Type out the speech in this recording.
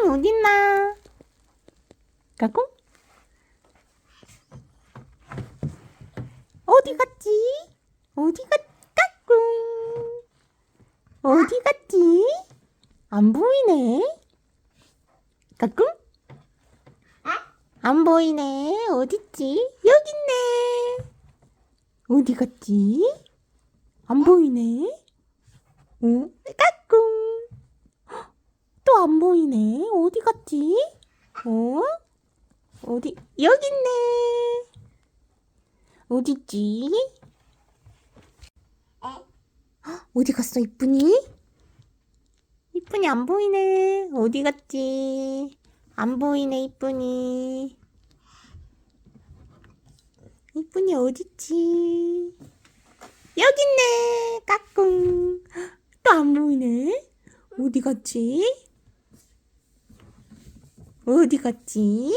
까꿍 어딨나? 까꿍? 어디 갔지? 어디 갔, 까꿍. 어디 갔지? 안 보이네. 까꿍? 안 보이네. 어딨지? 여기 있네. 어디 갔지? 안 보이네. 응? 까꿍. 보이네. 어디 갔지? 어? 어디? 여기 있네. 어딨지? 어디 갔어, 이쁜이? 이쁜이 안 보이네. 어디 갔지? 안 보이네, 이쁜이. 이쁜이 어딨지? 여기 있네, 까꿍. 또 안 보이네. 어디 갔지? 어디 갔지?